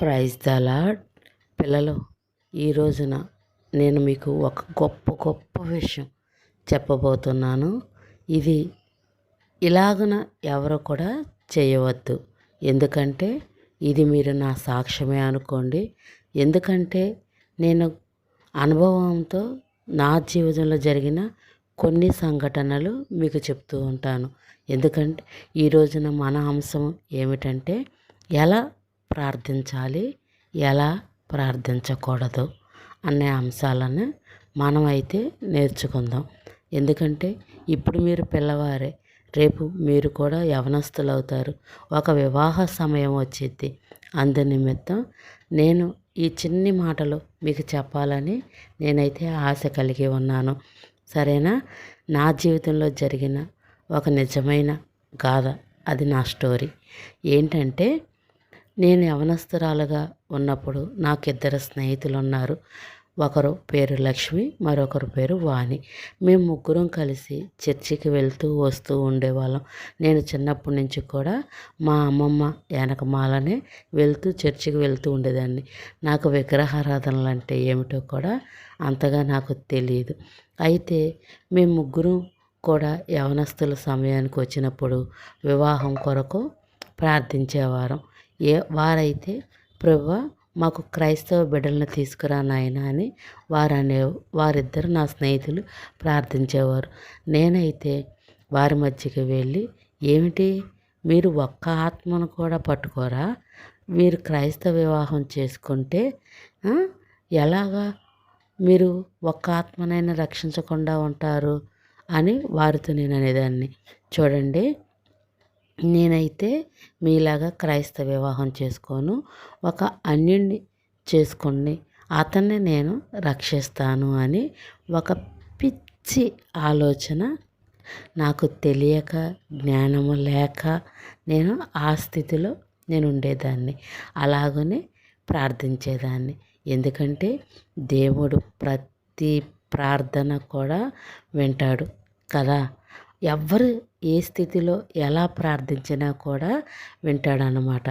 Praise the lord. పిల్లలు ఈ రోజున నేను మీకు ఒక గొప్ప గొప్ప విషయం చెప్పబోతున్నాను. ఇది ఇలాగున ఎవరు కూడా చేయవద్దు. ఎందుకంటే ఇది మీరు నా సాక్ష్యమే అనుకోండి. ఎందుకంటే నేను అనుభవంతో నా జీవితంలో జరిగిన కొన్ని సంఘటనలు మీకు చెప్తూ ఉంటాను. ఎందుకంటే ఈ రోజున మన అంశం ఏమిటంటే ఎలా ప్రార్థించాలి. ఎలా ప్రార్థించకూడదు అనే అంశాలను మనమైతే నేర్చుకుందాం. ఎందుకంటే ఇప్పుడు మీరు పిల్లవారే రేపు మీరు కూడా యవనస్తులు అవుతారు ఒక వివాహ సమయం వచ్చింది అందు నిమిత్తం నేను ఈ చిన్ని మాటలు మీకు చెప్పాలని నేనైతే ఆశ కలిగి ఉన్నాను. సరేనా? నా జీవితంలో జరిగిన ఒక నిజమైన గాథ. అది నా స్టోరీ. ఏంటంటే నేను యవనస్తురాలుగా ఉన్నప్పుడు నాకు ఇద్దరు స్నేహితులు ఉన్నారు ఒకరు పేరు లక్ష్మి మరొకరు పేరు వాణి. మేము ముగ్గురం కలిసి చర్చికి వెళ్తూ వస్తూ ఉండేవాళ్ళం. నేను చిన్నప్పటి నుంచి కూడా మా అమ్మమ్మ వెనకమాలనే వెళ్తూ చర్చికి వెళ్తూ ఉండేదాన్ని. నాకు విగ్రహారాధనలు అంటే ఏమిటో కూడా అంతగా నాకు తెలియదు అయితే మేము ముగ్గురం కూడా యవనస్తుల సమయానికి వచ్చినప్పుడు వివాహం కొరకు ప్రార్థించేవారం. ఏ వారైతే ప్రభు మాకు క్రైస్తవ బిడ్డలను తీసుకురా నాయన అని వారు అనే వారిద్దరు నా స్నేహితులు ప్రార్థించేవారు. నేనైతే వారి మధ్యకి వెళ్ళి ఏమిటి? మీరు ఒక్క ఆత్మను కూడా పట్టుకోరా? మీరు క్రైస్తవ వివాహం చేసుకుంటే ఎలాగా? మీరు ఒక్క ఆత్మనైనా రక్షించకుండా ఉంటారు అని వారితో నేను అనేదాన్ని. చూడండి నేనైతే మీలాగా క్రైస్తవ వివాహం చేసుకోను. ఒక అన్యుణ్ణి చేసుకోండి. అతన్ని నేను రక్షిస్తాను అని ఒక పిచ్చి ఆలోచన నాకు తెలియక జ్ఞానము లేక నేను ఆ స్థితిలో నేను ఉండేదాన్ని. అలాగనే ప్రార్థించేదాన్ని. ఎందుకంటే దేవుడు ప్రతి ప్రార్థన కూడా వింటాడు కదా. ఎవ్వరు ఏ స్థితిలో ఎలా ప్రార్థించినా కూడా వింటాడనమాట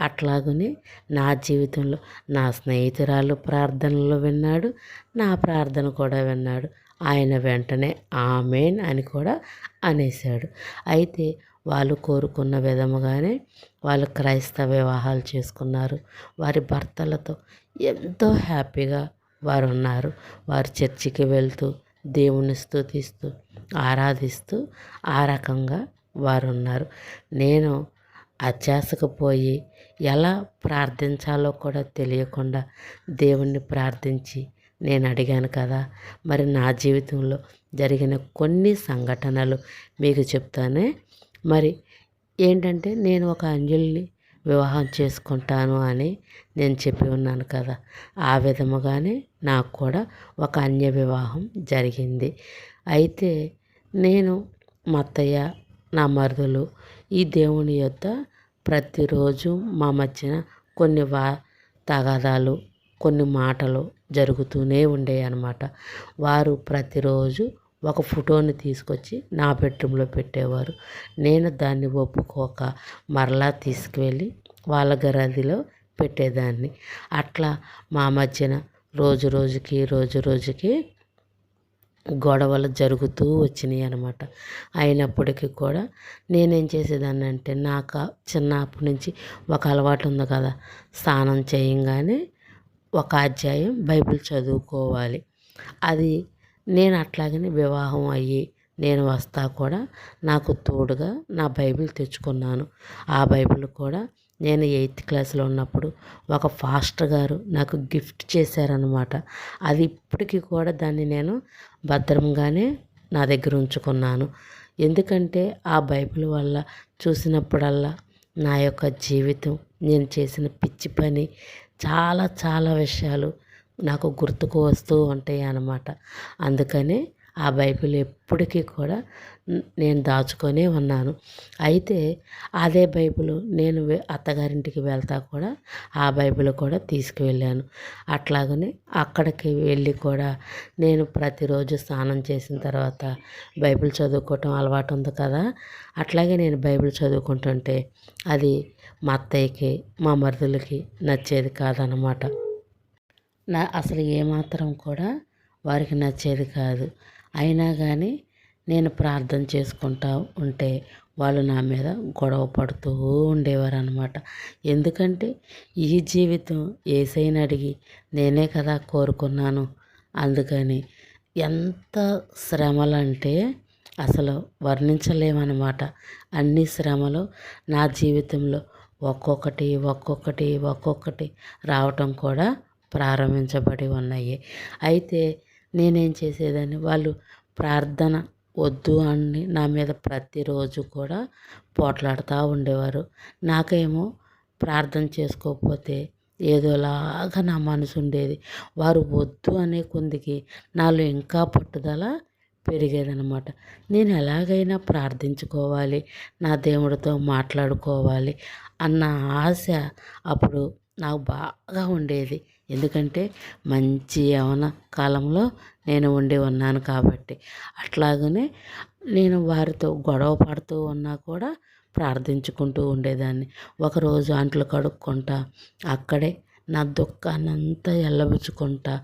అట్లాగని నా జీవితంలో నా స్నేహితురాలు ప్రార్థనలు విన్నాడు నా ప్రార్థన కూడా విన్నాడు. ఆయన వెంటనే ఆమెన్ అని కూడా అనేశాడు. అయితే వాళ్ళు కోరుకున్న విధముగానే వాళ్ళు క్రైస్తవ వివాహాలు చేసుకున్నారు. వారి భర్తలతో ఎంతో హ్యాపీగా వారు ఉన్నారు వారు చర్చికి వెళ్తూ దేవుని స్థుతిస్తూ ఆరాధిస్తూ ఆ రకంగా వారు ఉన్నారు నేను అత్యాసకు ఎలా ప్రార్థించాలో కూడా తెలియకుండా దేవుణ్ణి ప్రార్థించి నేను అడిగాను కదా. మరి నా జీవితంలో జరిగిన కొన్ని సంఘటనలు మీకు చెప్తానే. మరి ఏంటంటే నేను ఒక అంజలిని వివాహం చేసుకుంటాను అని నేను చెప్పి ఉన్నాను కదా. ఆ విధముగానే నాకు కూడా ఒక అన్య వివాహం జరిగింది. అయితే నేను మా అత్తయ్య నా మరుదులు ఈ దేవుని యొక్క ప్రతిరోజు మా మధ్యన కొన్ని వా తగాదాలు కొన్ని మాటలు జరుగుతూనే ఉండేవి అన్నమాట వారు ప్రతిరోజు ఒక ఫోటోని తీసుకొచ్చి నా బెడ్రూమ్లో పెట్టేవారు. నేను దాన్ని ఒప్పుకోక మరలా తీసుకువెళ్ళి వాళ్ళ గదిలో పెట్టేదాన్ని. అట్లా మా మధ్యన రోజు రోజుకి రోజు రోజుకి గొడవలు జరుగుతూ వచ్చినాయి అనమాట అయినప్పటికీ కూడా నేనేం చేసేదాన్ని అంటే నాకు చిన్నప్పటి నుంచి ఒక అలవాటు ఉంది కదా స్నానం చేయంగానే ఒక అధ్యాయం బైబిల్ చదువుకోవాలి. అది నేను అట్లాగనే వివాహం అయ్యి నేను వస్తా కూడా నాకు తోడుగా నా బైబిల్ తెచ్చుకున్నాను. ఆ బైబిల్ కూడా నేను ఎయిత్ క్లాస్లో ఉన్నప్పుడు ఒక ఫాస్టర్ గారు నాకు గిఫ్ట్ చేశారనమాట అది ఇప్పటికీ కూడా దాన్ని నేను భద్రంగానే నా దగ్గర ఉంచుకున్నాను. ఎందుకంటే ఆ బైబిల్ వల్ల చూసినప్పుడల్లా నా యొక్క జీవితం నేను చేసిన పిచ్చి పని చాలా చాలా విషయాలు నాకు గుర్తుకు వస్తూ ఉంటాయి అన్నమాట. అందుకనే ఆ బైబిల్ ఎప్పటికీ కూడా నేను దాచుకొనే ఉన్నాను. అయితే అదే బైబిల్ నేను అత్తగారింటికి వెళ్తా కూడా ఆ బైబిల్ కూడా తీసుకువెళ్ళాను. అట్లాగనే అక్కడికి వెళ్ళి కూడా నేను ప్రతిరోజు స్నానం చేసిన తర్వాత బైబిల్ చదువుకోవటం అలవాటు ఉంది కదా అట్లాగే నేను బైబిల్ చదువుకుంటుంటే అది మా అత్తయ్యకి మా మరుదులకి నచ్చేది కాదనమాట నా అసలు ఏమాత్రం కూడా వారికి నచ్చేది కాదు. అయినా కానీ నేను ప్రార్థన చేసుకుంటా ఉంటే వాళ్ళు నా మీద గొడవ పడుతూ ఉండేవారు అనమాట ఎందుకంటే ఈ జీవితం ఏసైనా అడిగి నేనే కదా కోరుకున్నాను. అందుకని ఎంత శ్రమలంటే అసలు వర్ణించలేమన్నమాట. అన్ని శ్రమలు నా జీవితంలో ఒక్కొక్కటి ఒక్కొక్కటి ఒక్కొక్కటి రావటం కూడా ప్రారంభించబడి ఉన్నాయి. అయితే నేనేం చేసేదాన్ని? వాళ్ళు ప్రార్థన వద్దు అని నా మీద ప్రతిరోజు కూడా పోట్లాడుతూ ఉండేవారు. నాకేమో ప్రార్థన చేసుకోకపోతే ఏదోలాగా నా మనసు ఉండేది. వారు వద్దు అనే కొందికి నాలో ఇంకా పట్టుదల పెరిగేదనమాట నేను ఎలాగైనా ప్రార్థించుకోవాలి నా దేవుడితో మాట్లాడుకోవాలి అన్న ఆశ అప్పుడు నాకు బాగా ఉండేది. ఎందుకంటే మంచి యవన కాలంలో నేను ఉండి ఉన్నాను కాబట్టి. అట్లాగనే నేను వారితో గొడవ పడుతూ ఉన్నా కూడా ప్రార్థించుకుంటూ ఉండేదాన్ని. ఒకరోజు అంట్లు కడుక్కుంటా అక్కడే నా దుఃఖాన్నంతా ఎల్లబుచ్చుకుంటా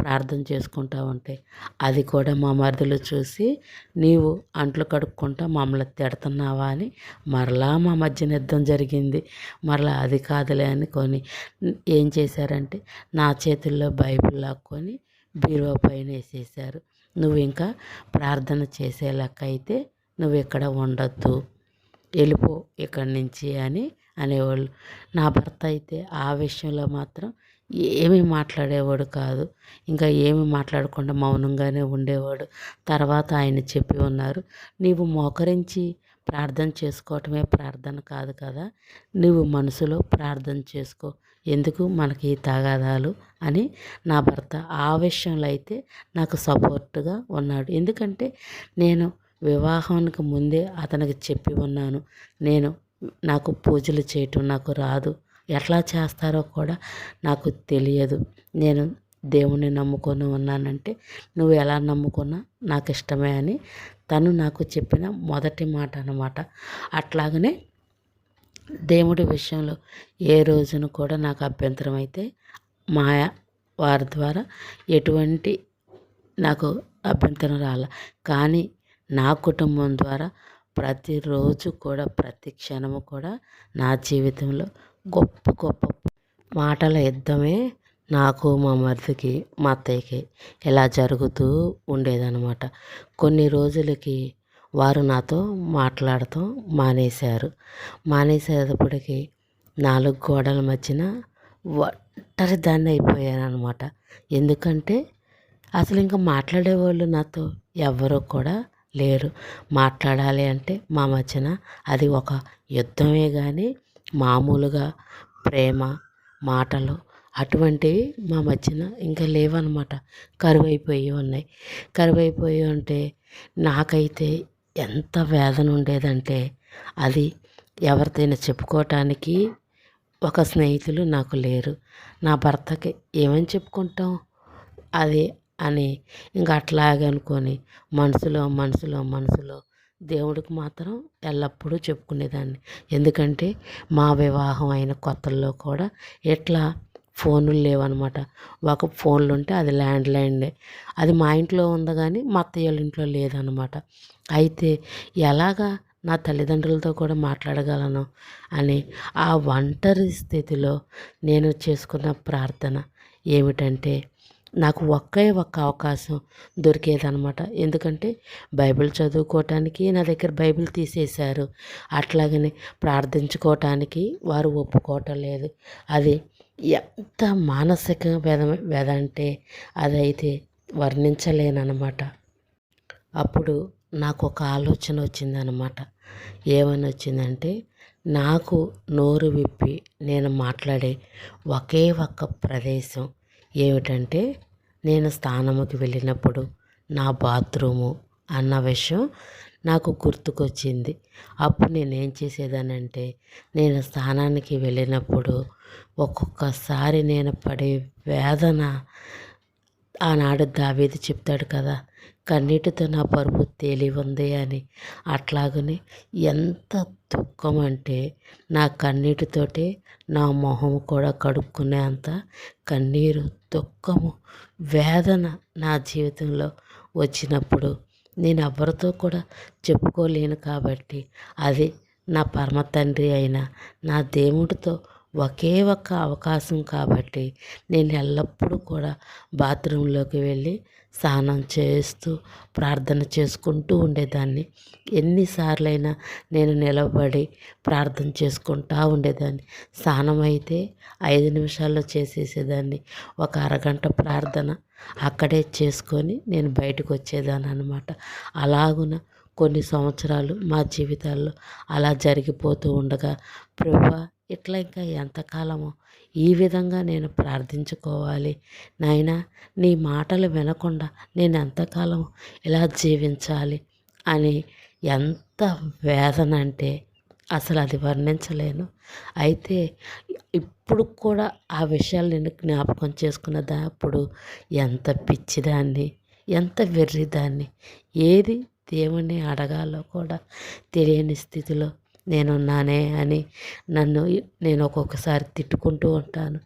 ప్రార్థన చేసుకుంటా ఉంటే అది కూడా మా మరదలు చూసి నీవు అంట్లు కడుక్కుంటా మమ్మల్ని తిడుతున్నావా అని మరలా మా మధ్యన యుద్ధం జరిగింది. మరలా అది కాదులే అని కొని ఏం చేశారంటే నా చేతుల్లో బైబిల్ లాక్కొని బీరువా పైన వేసేసారు నువ్వు ఇంకా ప్రార్థన చేసే లెక్క అయితే నువ్వు ఇక్కడ ఉండొద్దు. వెళ్ళిపో ఇక్కడి నుంచి అని అనేవాళ్ళు. నా భర్త అయితే ఆ విషయంలో మాత్రం ఏమీ మాట్లాడేవాడు కాదు. ఇంకా ఏమి మాట్లాడకుండా మౌనంగానే ఉండేవాడు. తర్వాత ఆయన చెప్పి ఉన్నారు నీవు మోకరించి ప్రార్థన చేసుకోవటమే ప్రార్థన కాదు కదా. నువ్వు మనసులో ప్రార్థన చేసుకో. ఎందుకు? మనకి ఈ తగాదాలు అని నా భర్త ఆ విషయంలో అయితే నాకు సపోర్ట్గా ఉన్నాడు. ఎందుకంటే నేను వివాహానికి ముందే అతనికి చెప్పి ఉన్నాను. నేను నాకు పూజలు చేయటం నాకు రాదు. ఎట్లా చేస్తారో కూడా నాకు తెలియదు. నేను దేవుణ్ణి నమ్ముకొని ఉన్నానంటే నువ్వు ఎలా నమ్ముకున్నా నాకు ఇష్టమే అని తను నాకు చెప్పిన మొదటి మాట అన్నమాట. అట్లాగనే దేవుడి విషయంలో ఏ రోజున కూడా నాకు అభ్యంతరం అయితే మాయ వారి ద్వారా ఎటువంటి నాకు అభ్యంతరం రాల. కానీ నా కుటుంబం ద్వారా ప్రతిరోజు కూడా ప్రతి క్షణము కూడా నా జీవితంలో గొప్ప గొప్ప మాటల యుద్ధమే నాకు మా మరిదికి మా అత్తయ్యకి ఇలా జరుగుతూ ఉండేదనమాట కొన్ని రోజులకి వారు నాతో మాట్లాడటం మానేశారు. మానేసేటప్పటికి నాలుగు గోడల మధ్యన ఒంటరి దాన్ని అయిపోయాను అనమాట ఎందుకంటే అసలు ఇంకా మాట్లాడేవాళ్ళు నాతో ఎవరు కూడా లేరు. మాట్లాడాలి అంటే మా మధ్యన అది ఒక యుద్ధమే కానీ మామూలుగా ప్రేమ మాటలు అటువంటివి మా మధ్యన ఇంకా లేవన్నమాట కరువైపోయి ఉన్నాయి. కరువైపోయి ఉంటే నాకైతే ఎంత వేదన ఉండేదంటే అది ఎవరితోనైనా చెప్పుకోవటానికి ఒక స్నేహితులు నాకు లేరు. నా భర్తకి ఏమని చెప్పుకుంటాం? అది అని ఇంకా అట్లాగే అనుకొని మనసులో మనసులో మనసులో దేవుడికి మాత్రం ఎల్లప్పుడూ చెప్పుకునేదాన్ని. ఎందుకంటే మా వివాహం అయిన కొత్తల్లో కూడా ఎట్లా ఫోన్లు లేవన్నమాట ఒక ఫోన్లు ఉంటే అది ల్యాండ్ లైన్డే అది మా ఇంట్లో ఉంది కానీ మా అత్తయ్య వాళ్ళ ఇంట్లో లేదన్నమాట అయితే ఎలాగా నా తల్లిదండ్రులతో కూడా మాట్లాడగలను అని ఆ ఒంటరి స్థితిలో నేను చేసుకున్న ప్రార్థన ఏమిటంటే నాకు ఒక్కే ఒక్క అవకాశం దొరికేదనమాట ఎందుకంటే బైబిల్ చదువుకోవటానికి నా దగ్గర బైబిల్ తీసేశారు. అట్లాగనే ప్రార్థించుకోవటానికి వారు ఒప్పుకోవటం లేదు. అది ఎంత మానసిక వ్యధ వ్యధ అంటే అదైతే వర్ణించలేనమాట అప్పుడు నాకు ఒక ఆలోచన వచ్చిందనమాట ఏమని వచ్చిందంటే నాకు నోరు విప్పి నేను మాట్లాడే ఒకే ఒక్క ప్రదేశం ఏమిటంటే నేను స్థానముకి వెళ్ళినప్పుడు నా బాత్రూము అన్న విషయం నాకు గుర్తుకొచ్చింది. అప్పుడు నేనేం చేసేదానంటే నేను స్నానానికి వెళ్ళినప్పుడు ఒక్కొక్కసారి నేను పడే వేదన ఆనాడు దావీదు చెప్తాడు కదా కన్నీటితో నా పరుపు తేలి ఉంది అని. అట్లాగనే ఎంత దుఃఖం అంటే నా కన్నీటితోటి నా మొహం కూడా కడుక్కునే అంత కన్నీరు దుఃఖము వేదన నా జీవితంలో వచ్చినప్పుడు నేను ఎవరితో కూడా చెప్పుకోలేను కాబట్టి అది నా పరమ తండ్రి అయిన నా దేవుడితో ఒకే ఒక్క అవకాశం కాబట్టి నేను ఎల్లప్పుడూ కూడా బాత్రూంలోకి వెళ్ళి స్నానం చేస్తూ ప్రార్థన చేసుకుంటూ ఉండేదాన్ని. ఎన్నిసార్లైనా నేను నిలబడి ప్రార్థన చేసుకుంటూ ఉండేదాన్ని. స్నానం అయితే ఐదు నిమిషాల్లో చేసేసేదాన్ని. ఒక అరగంట ప్రార్థన అక్కడే చేసుకొని నేను బయటకు వచ్చేదాన్ని అనమాట అలాగున కొన్ని సంవత్సరాలు మా జీవితాల్లో అలా జరిగిపోతూ ఉండగా ప్రభా ఇట్లా ఇంకా ఎంతకాలము ఈ విధంగా నేను ప్రార్థించుకోవాలి. నాయన నీ మాటలు వినకుండా నేను ఎంతకాలం ఇలా జీవించాలి అని ఎంత వేదన అంటే అసలు అది వర్ణించలేను. అయితే ఇప్పుడు కూడా ఆ విషయాలు నేను జ్ఞాపకం చేసుకున్నదా అప్పుడు ఎంత పిచ్చిదాన్ని ఎంత వెర్రిదాన్ని ఏది దేవుణ్ణి అడగాలో కూడా తెలియని స్థితిలో నేనున్నానే అని నన్ను నేను ఒక్కొక్కసారి తిట్టుకుంటూ ఉంటాను.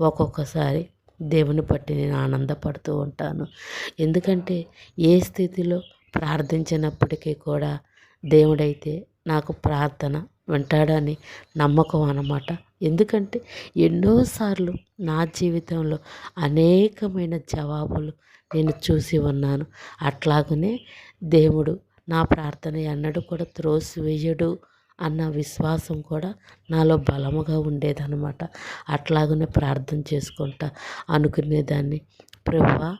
ఒక్కొక్కసారి దేవుని బట్టి నేను ఆనందపడుతూ ఉంటాను. ఎందుకంటే ఏ స్థితిలో ప్రార్థించినప్పటికీ కూడా దేవుడైతే నాకు ప్రార్థన వింటాడని నమ్మకం అన్నమాట. ఎందుకంటే ఎన్నోసార్లు నా జీవితంలో అనేకమైన జవాబులు నేను చూసి ఉన్నాను. అట్లాగనే దేవుడు నా ప్రార్థన ఎన్నడూ కూడా త్రోసివేయడు. అన్న విశ్వాసం కూడా నాలో బలముగా ఉండేదనమాట అట్లాగనే ప్రార్థన చేసుకుంటా అనుకునేదాన్ని. ప్రభువా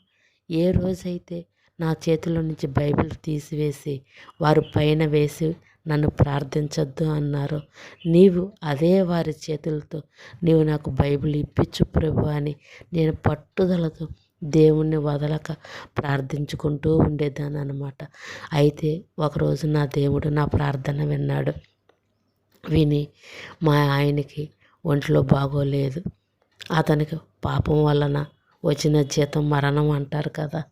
ఏ రోజైతే నా చేతిలో నుంచి బైబిల్ తీసివేసి వారు పైన వేసి నన్ను ప్రార్థించొద్దు అన్నారు నీవు అదే వారి చేతులతో నీవు నాకు బైబిల్ ఇప్పించు ప్రభు అని నేను పట్టుదలతో దేవుణ్ణి వదలక ప్రార్థించుకుంటూ ఉండేదాన్ని అనమాట అయితే ఒకరోజు నా దేవుడు నా ప్రార్థన విన్నాడు. విని మా ఆయనకి ఒంట్లో బాగోలేదు. అతనికి పాపం వలన వచ్చిన జీతం మరణం అంటారు కదా.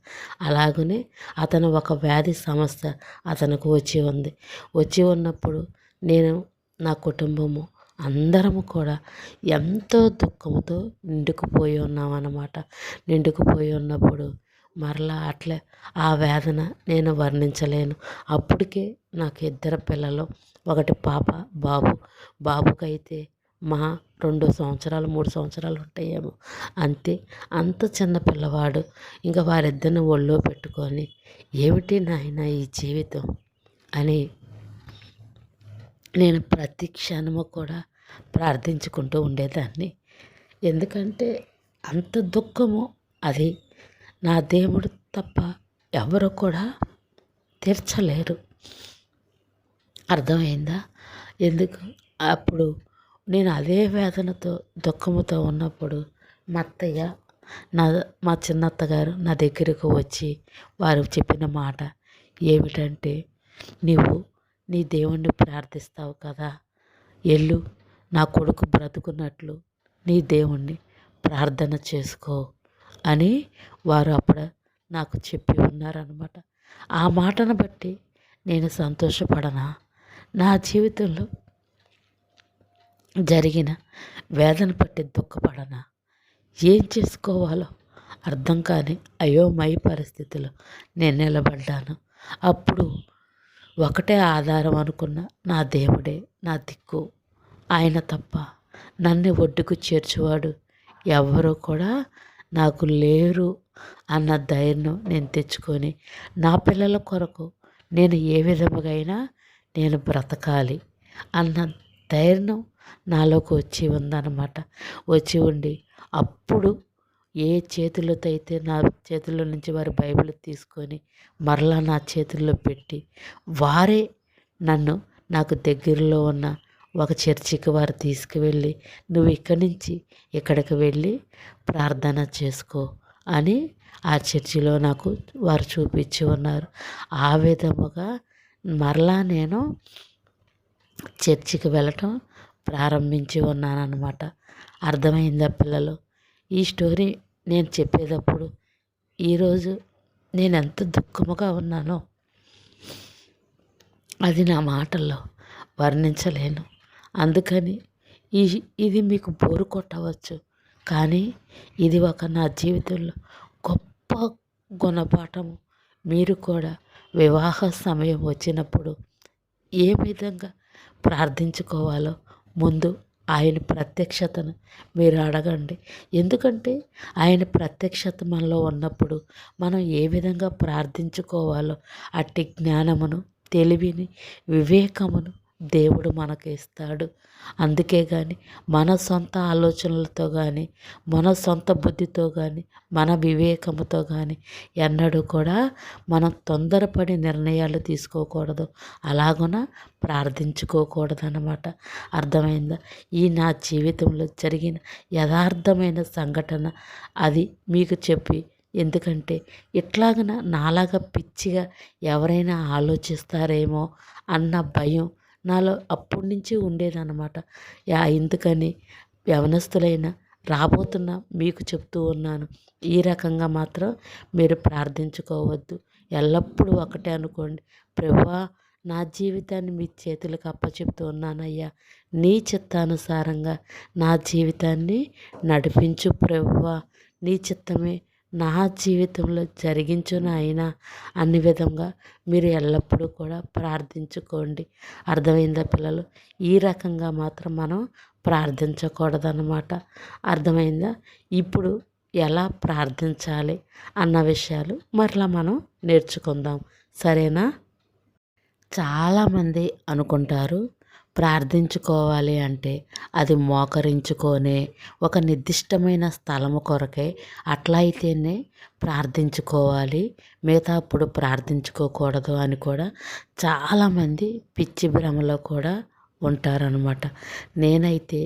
అలాగనే అతను ఒక వ్యాధి సమస్య అతనికి వచ్చి ఉంది. వచ్చి ఉన్నప్పుడు నేను నా కుటుంబము అందరము కూడా ఎంతో దుఃఖంతో నిండుకుపోయి ఉన్నాం అన్నమాట నిండుకుపోయి ఉన్నప్పుడు మరలా అట్లే ఆ వేదన నేను వర్ణించలేను. అప్పటికే నాకు ఇద్దరు పిల్లలు ఒకటి పాప బాబు. బాబుకైతే మా రెండు సంవత్సరాలు మూడు సంవత్సరాలు ఉంటాయేమో. అంతే అంత చిన్న పిల్లవాడు. ఇంకా వారిద్దరిని ఒళ్ళో పెట్టుకొని ఏమిటి నాయన ఈ జీవితం? అని నేను ప్రతి క్షణము కూడా ప్రార్థించుకుంటూ ఉండేదాన్ని. ఎందుకంటే అంత దుఃఖము అది. నా దేవుడు తప్ప ఎవరు కూడా తీర్చలేరు. అర్థమైందా? ఎందుకు? అప్పుడు నేను అదే వేదనతో దుఃఖముతో ఉన్నప్పుడు మా అత్తయ్య నా మా చిన్నత్తగారు నా దగ్గరకు వచ్చి వారు చెప్పిన మాట ఏమిటంటే నీవు నీ దేవుణ్ణి ప్రార్థిస్తావు కదా ఎల్లు నా కొడుకు బ్రతుకున్నట్లు నీ దేవుణ్ణి ప్రార్థన చేసుకో అని వారు అప్పుడు నాకు చెప్పి ఉన్నారనమాట ఆ మాటను బట్టి నేను సంతోషపడనా? నా జీవితంలో జరిగిన వేదన పట్టి దుఃఖపడన ఏం చేసుకోవాలో అర్థం కాని అయోమయ పరిస్థితిలో నేను నిలబడ్డాను. అప్పుడు ఒకటే ఆధారం అనుకున్న నా దేవుడే నా దిక్కు. ఆయన తప్ప నన్ను ఒడ్డుకు చేర్చువాడు ఎవరు కూడా నాకు లేరు అన్న ధైర్యం నేను తెచ్చుకొని నా పిల్లల కొరకు నేను ఏ విధముగా అయినా నేను బ్రతకాలి అన్న ధైర్యం నాలోకి వచ్చి ఉందన్నమాట. వచ్చి ఉండి అప్పుడు ఏ చేతులతో అయితే నా చేతుల్లో నుంచి వారి బైబిల్ తీసుకొని మరలా నా చేతుల్లో పెట్టి వారే నన్ను నాకు దగ్గరలో ఉన్న ఒక చర్చికి వారు తీసుకువెళ్ళి నువ్వు ఇక్కడి నుంచి ఇక్కడికి వెళ్ళి ప్రార్థన చేసుకో అని ఆ చర్చిలో నాకు వారు చూపించి ఉన్నారు. ఆ విధముగా మరలా నేను చర్చికి వెళ్ళటం ప్రారంభించి ఉన్నానన్నమాట. అర్థమైందా పిల్లలు? ఈ స్టోరీ నేను చెప్పేటప్పుడు ఈరోజు నేను ఎంత దుఃఖముగా ఉన్నానో అది నా మాటల్లో వర్ణించలేను. అందుకని ఈ ఇది మీకు బోరు కొట్టవచ్చు. కానీ ఇది ఒక నా జీవితంలో గొప్ప గుణపాఠము. మీరు కూడా వివాహ సమయం వచ్చినప్పుడు ఏ విధంగా ప్రార్థించుకోవాలో ముందు ఆయన ప్రత్యక్షతను మీరు అడగండి. ఎందుకంటే ఆయన ప్రత్యక్షత మనలో ఉన్నప్పుడు మనం ఏ విధంగా ప్రార్థించుకోవాలో అట్టి జ్ఞానమును తెలివిని వివేకమును దేవుడు మనకు ఇస్తాడు. అందుకే కానీ మన సొంత ఆలోచనలతో కానీ మన సొంత బుద్ధితో కానీ మన వివేకముతో కానీ ఎన్నడూ కూడా మనం తొందరపడి నిర్ణయాలు తీసుకోకూడదు. అలాగున ప్రార్థించుకోకూడదు అన్నమాట అర్థమైందా? ఈ నా జీవితంలో జరిగిన యథార్థమైన సంఘటన అది మీకు చెప్పి ఎందుకంటే ఇట్లాగన నాలాగా పిచ్చిగా ఎవరైనా ఆలోచిస్తారేమో అన్న భయం నాలో అప్పటి నుంచి ఉండేదన్నమాట. యా ఎందుకని? యవనస్తులైన రాబోతున్న మీకు చెప్తూ ఉన్నాను. ఈ రకంగా మాత్రం మీరు ప్రార్థించుకోవద్దు. ఎల్లప్పుడూ ఒకటే అనుకోండి. ప్రభా నా జీవితాన్ని మీ చేతులకు అప్పచెప్తూ ఉన్నానయ్యా. నీ చిత్తానుసారంగా నా జీవితాన్ని నడిపించు ప్రభువా నీ చిత్తమే నా జీవితంలో జరిగించును అయినా అన్ని విధంగా మీరు ఎల్లప్పుడూ కూడా ప్రార్థించుకోండి. అర్థమైందా పిల్లలు? ఈ రకంగా మాత్రం మనం ప్రార్థించకూడదన్నమాట. అర్థమైందా? ఇప్పుడు ఎలా ప్రార్థించాలి అన్న విషయాలు మరలా మనం నేర్చుకుందాం. సరేనా? చాలామంది అనుకుంటారు ప్రార్థించుకోవాలి అంటే అది మోకరించుకొనే ఒక నిర్దిష్టమైన స్థలము కొరకే అట్లా అయితేనే ప్రార్థించుకోవాలి. మిగతా అప్పుడు ప్రార్థించుకోకూడదు అని కూడా చాలామంది పిచ్చి భ్రమలో కూడా ఉంటారనమాట నేనైతే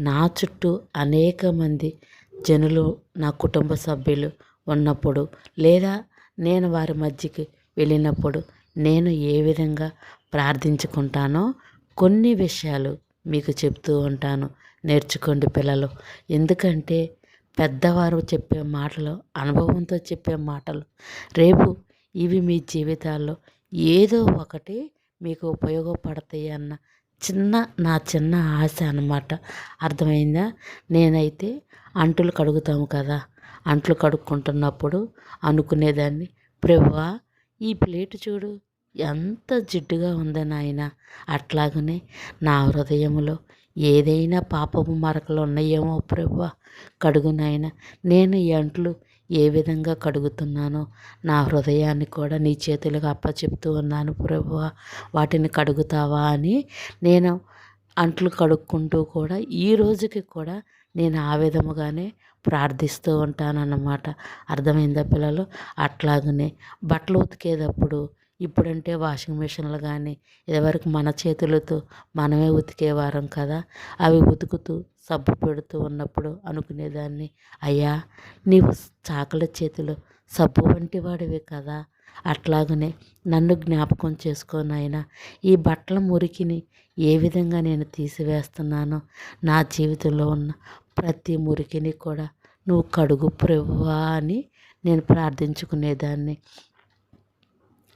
నా చుట్టూ అనేక మంది జనులు నా కుటుంబ సభ్యులు ఉన్నప్పుడు లేదా నేను వారి మధ్యకి వెళ్ళినప్పుడు నేను ఏ విధంగా ప్రార్థించుకుంటానో కొన్ని విషయాలు మీకు చెప్తూ ఉంటాను. నేర్చుకోండి పిల్లలు. ఎందుకంటే పెద్దవారు చెప్పే మాటలు అనుభవంతో చెప్పే మాటలు రేపు ఇవి మీ జీవితాల్లో ఏదో ఒకటి మీకు ఉపయోగపడతాయి అన్న చిన్న నా చిన్న ఆశ అన్నమాట. అర్థమైందా? నేనైతే అంటులు కడుగుతాము కదా. అంట్లు కడుక్కుంటున్నప్పుడు అనుకునేదాన్ని. ప్రభువా ఈ ప్లేటు చూడు. ఎంత జిడ్డుగా ఉంది నాయన. అట్లాగనే నా హృదయములో ఏదైనా పాపము మరకలు ఉన్నాయేమో ప్రభు కడుగు నాయన. నేను ఈ అంట్లు ఏ విధంగా కడుగుతున్నానో నా హృదయాన్ని కూడా నీ చేతులకు అప్పచెప్తూ ఉన్నాను ప్రభువ. వాటిని కడుగుతావా అని నేను అంట్లు కడుక్కుంటూ కూడా ఈ రోజుకి కూడా నేను ఆ విధముగానే ప్రార్థిస్తూ ఉంటానన్నమాట. అర్థమైందా పిల్లలు? అట్లాగనే బట్టలు ఉతికేటప్పుడు ఇప్పుడంటే వాషింగ్ మిషన్లు కానీ ఇదివరకు మన చేతులతో మనమే ఉతికేవారం కదా. అవి ఉతుకుతూ సబ్బు పెడుతూ ఉన్నప్పుడు అనుకునేదాన్ని. అయ్యా నీవు చాకల చేతులు సబ్బు వంటి వాడివి కదా. అట్లాగనే నన్ను జ్ఞాపకం చేసుకోనైనా ఈ బట్టల మురికిని ఏ విధంగా నేను తీసివేస్తున్నానో నా జీవితంలో ఉన్న ప్రతి మురికిని కూడా నువ్వు కడుగు ప్రభువా అని నేను ప్రార్థించుకునేదాన్ని.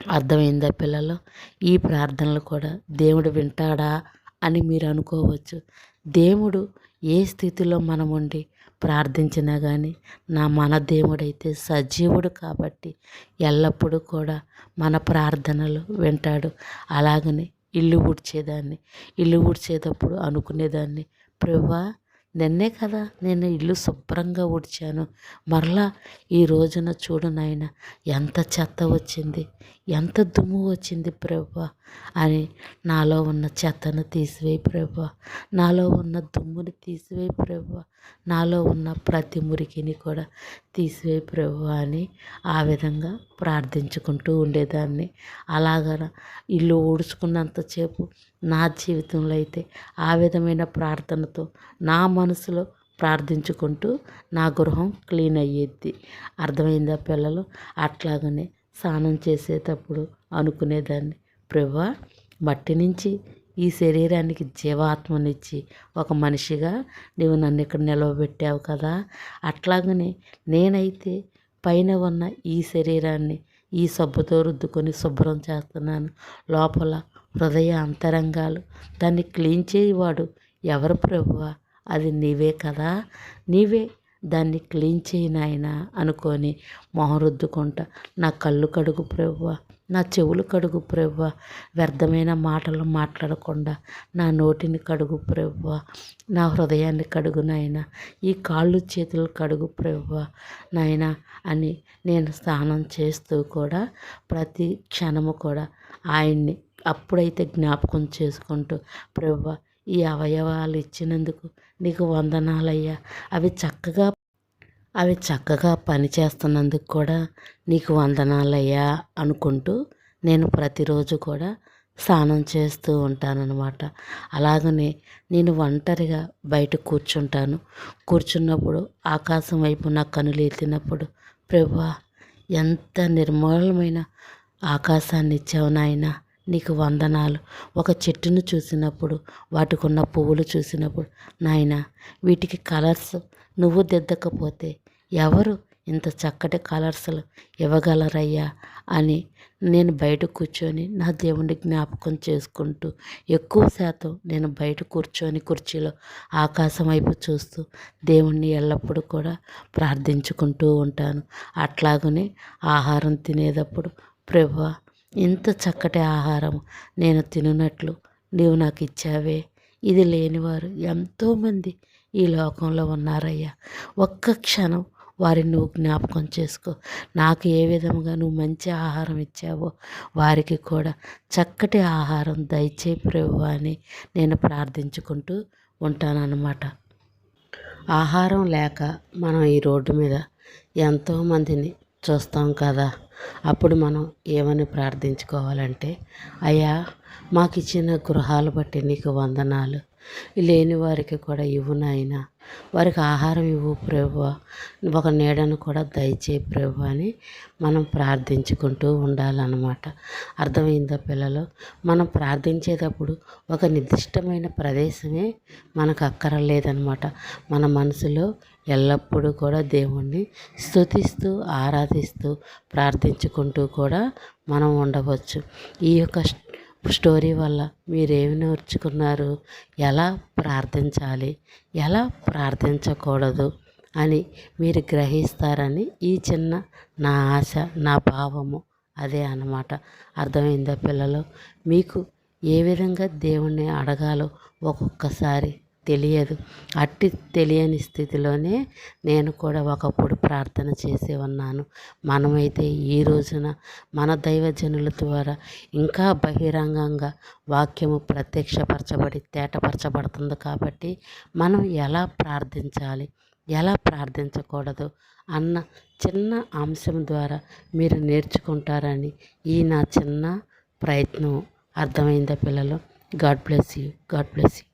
అర్థమైందా పిల్లలు? ఈ ప్రార్థనలు కూడా దేవుడు వింటాడా అని మీరు అనుకోవచ్చు. దేవుడు ఏ స్థితిలో మనం ఉండి ప్రార్థించినా కానీ నా మన దేవుడైతే సజీవుడు కాబట్టి ఎల్లప్పుడూ కూడా మన ప్రార్థనలు వింటాడు. అలాగని ఇల్లు ఊడ్చేదాన్ని ఇల్లు ఊడ్చేటప్పుడు అనుకునేదాన్ని. ప్రభా నిన్నే కదా నేను ఇల్లు శుభ్రంగా ఊడ్చాను. మరలా ఈ రోజున చూడు నాయన ఎంత చెత్త వచ్చింది. ఎంత దుమ్ము వచ్చింది ప్రభా? అని నాలో ఉన్న చెత్తను తీసివేయి ప్రభా. నాలో ఉన్న దుమ్ముని తీసివేయి ప్రభా. నాలో ఉన్న ప్రతి మురికిని కూడా తీసివేయి ప్రభా అని ఆ విధంగా ప్రార్థించుకుంటూ ఉండేదాన్ని. అలాగ ఇల్లు ఊడ్చుకున్నంతసేపు నా జీవితంలో అయితే ఆ విధమైన ప్రార్థనతో నా మనసులో ప్రార్థించుకుంటూ నా గృహం క్లీన్ అయ్యేది అర్థమైందా పిల్లలు? అట్లాగనే స్నానం చేసేటప్పుడు అనుకునేదాన్ని. ప్రభా మట్టి నుంచి ఈ శరీరానికి జీవాత్మనిచ్చి ఒక మనిషిగా నీవు నన్ను ఇక్కడ నిలవబెట్టావు కదా. అట్లాగనే నేనైతే పైన ఉన్న ఈ శరీరాన్ని ఈ సబ్బుతో రుద్దుకొని శుభ్రం చేస్తున్నాను. లోపల హృదయ అంతరంగాలు దాన్ని క్లీన్ చేయవాడు ఎవరు ప్రభువా అది నీవే కదా. నీవే దాన్ని క్లీన్ చేయి నాయనా అనుకొని మొహం రుద్దుకుంటా నా కళ్ళు కడుగు ప్రవ్వ నా చెవులు కడుగు ప్రవ్వ వ్యర్థమైన మాటలు మాట్లాడకుండా నా నోటిని కడుగు ప్రవ్వ నా హృదయాన్ని కడుగు నాయన ఈ కాళ్ళు చేతులు కడుగు ప్రవ్వ నాయన అని నేను స్నానం చేస్తూ కూడా ప్రతి క్షణము కూడా ఆయన్ని అప్పుడైతే జ్ఞాపకం చేసుకుంటూ ప్రవ్వ ఈ అవయవాలు ఇచ్చినందుకు నీకు వందనాలయ్యా. అవి చక్కగా అవి చక్కగా పనిచేస్తున్నందుకు కూడా నీకు వందనాలయ్యా అనుకుంటూ నేను ప్రతిరోజు కూడా స్నానం చేస్తూ ఉంటానన్నమాట. అలాగనే నేను ఒంటరిగా బయట కూర్చుంటాను. కూర్చున్నప్పుడు ఆకాశం వైపు నా కనులు ఎత్తినప్పుడు ప్రభా ఎంత నిర్మూలమైన ఆకాశాన్ని ఇచ్చావు నాయన. నీకు వందనాలు. ఒక చెట్టును చూసినప్పుడు వాటికి ఉన్న పువ్వులు చూసినప్పుడు నాయన వీటికి కలర్స్ నువ్వు దిద్దకపోతే ఎవరు ఇంత చక్కటి కలర్స్లు ఇవ్వగలరయ్యా అని నేను బయట కూర్చొని నా దేవుని జ్ఞాపకం చేసుకుంటూ ఎక్కువ శాతం నేను బయట కూర్చొని కుర్చీలో ఆకాశం వైపు చూస్తూ దేవుణ్ణి ఎల్లప్పుడూ కూడా ప్రార్థించుకుంటూ ఉంటాను. అట్లాగనే ఆహారం తినేటప్పుడు ప్రభా ఇంత చక్కటి ఆహారం నేను తిననట్లు నీవు నాకు ఇచ్చావే. ఇది లేనివారు ఎంతోమంది ఈ లోకంలో ఉన్నారయ్యా. ఒక్క క్షణం వారిని నువ్వు జ్ఞాపకం చేసుకో. నాకు ఏ విధంగా నువ్వు మంచి ఆహారం ఇచ్చావో వారికి కూడా చక్కటి ఆహారం దయచే ప్రభు అని నేను ప్రార్థించుకుంటూ ఉంటానన్నమాట. ఆహారం లేక మనం ఈ రోడ్డు మీద ఎంతోమందిని చూస్తాం కదా. అప్పుడు మనం ఏమని ప్రార్థించుకోవాలంటే అయ్యా మాకు ఇచ్చిన గృహాలు బట్టి నీకు వందనాలు. లేని వారికి కూడా ఇవ్వు నాయనా. వారికి ఆహారం ఇవ్వు ప్రభు. ఒక నీడను కూడా దయచే ప్రభు అని మనం ప్రార్థించుకుంటూ ఉండాలన్నమాట. అర్థమైందా పిల్లలు? మనం ప్రార్థించేటప్పుడు ఒక నిర్దిష్టమైన ప్రదేశమే మనకు అక్కరలేదనమాట మన మనసులో ఎల్లప్పుడూ కూడా దేవుణ్ణి స్థుతిస్తూ ఆరాధిస్తూ ప్రార్థించుకుంటూ కూడా మనం ఉండవచ్చు. ఈ యొక్క స్టోరీ వల్ల మీరేమి నేర్చుకున్నారు? ఎలా ప్రార్థించాలి? ఎలా ప్రార్థించకూడదు? అని మీరు గ్రహిస్తారని ఈ చిన్న నా ఆశ నా భావము అదే అన్నమాట. అర్థమైందా పిల్లలు? మీకు ఏ విధంగా దేవుణ్ణి అడగాలో ఒక్కొక్కసారి తెలియదు. అట్టి తెలియని స్థితిలోనే నేను కూడా ఒకప్పుడు ప్రార్థన చేసి ఉన్నాను. మనమైతే ఈ రోజున మన దైవజనుల ద్వారా ఇంకా బహిరంగంగా వాక్యము ప్రత్యక్షపరచబడి తేటపరచబడుతుంది కాబట్టి మనం ఎలా ప్రార్థించాలి ఎలా ప్రార్థించకూడదు అన్న చిన్న అంశం ద్వారా మీరు నేర్చుకుంటారని ఈ నా చిన్న ప్రయత్నం అర్థమైందా పిల్లలు? God bless you. God bless you.